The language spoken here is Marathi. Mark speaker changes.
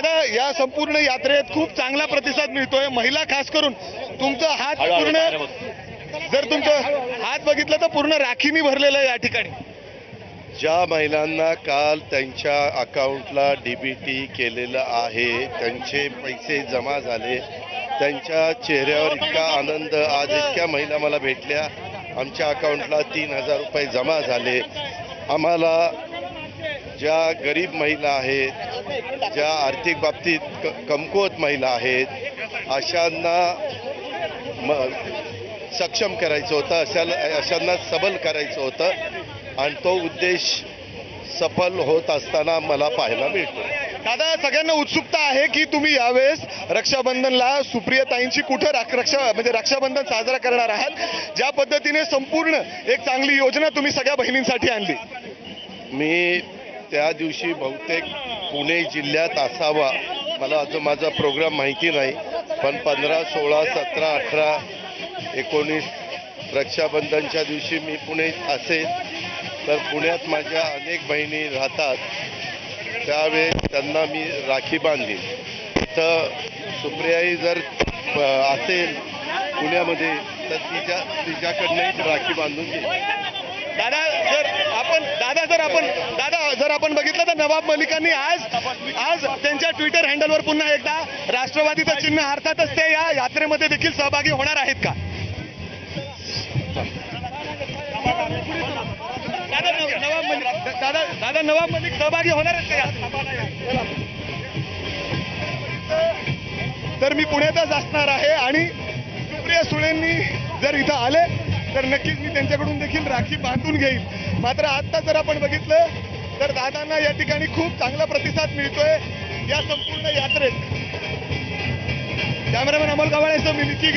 Speaker 1: दादा या संपूर्ण यात्रेत खूप चांगला प्रतिसाद मिळतोय. महिला खास करून तुमचा हात पूर्ण जर तुमचं हात बघितलं तर पूर्ण राखीनी भरलेलं आहे या ठिकाणी.
Speaker 2: ज्या महिलांना काल त्यांच्या अकाउंटला डीबीटी केलेलं आहे त्यांचे पैसे जमा झाले त्यांच्या चेहऱ्यावर इतका आनंद आज इतक्या महिला मला भेटल्या. आमच्या अकाउंटला तीन हजार रुपये जमा झाले. आम्हाला ज्या गरीब महिला आहेत ज्या आर्थिक बाबतीत क कमकुवत महिला आहेत अशांना म सक्षम करायचं होतं अशाला अशांना सबल करायचं होतं आणि तो उद्देश सफल होत असताना मला पाहायला मिळतो.
Speaker 1: दादा सगळ्यांना उत्सुकता आहे की तुम्ही यावेळेस रक्षाबंधनला सुप्रियताईंची कुठं राख- रक्षा म्हणजे रक्षाबंधन साजरा करणार आहात? ज्या पद्धतीने संपूर्ण एक चांगली योजना तुम्ही सगळ्या बहिणींसाठी आणली.
Speaker 2: मी त्या दिवशी बहुतेक पुणे जिल्ह्यात असावा. मला अजून माझा प्रोग्राम माहिती नाही. पण पंधरा सोळा सतरा अठरा एकोणीस रक्षाबंधनच्या दिवशी मी पुणेत असेल. तर पुण्यात माझ्या अनेक बहिणी राहतात. त्यावेळेस त्यांना मी राखी बांधली तर सुप्रियाई जर असेल पुण्यामध्ये तर तिच्या तिच्याकडनं राखी बांधून घे
Speaker 1: दादा जर आपण दादा जर आपण दादा जर आपण बघितलं तर नवाब मलिकांनी आज आज त्यांच्या ट्विटर हँडलवर पुन्हा एकदा राष्ट्रवादीचं चिन्ह अर्थातच ते या यात्रेमध्ये देखील सहभागी होणार आहेत का? दादा नवाब मलिक दादा दादा नवाब मलिक सहभागी होणार आहेत का तर मी पुण्यातच असणार आहे आणि सुप्रिया सुळेंनी जर इथं आले तर नक्कीच मी त्यांच्याकडून देखील राखी बांधून घेईल मात्र आता जर आपण बघितलं तर दादांना या ठिकाणी खूप चांगला प्रतिसाद मिळतोय या संपूर्ण यात्रेत. कॅमेरामॅन अमोल गवाळेसह मी निकी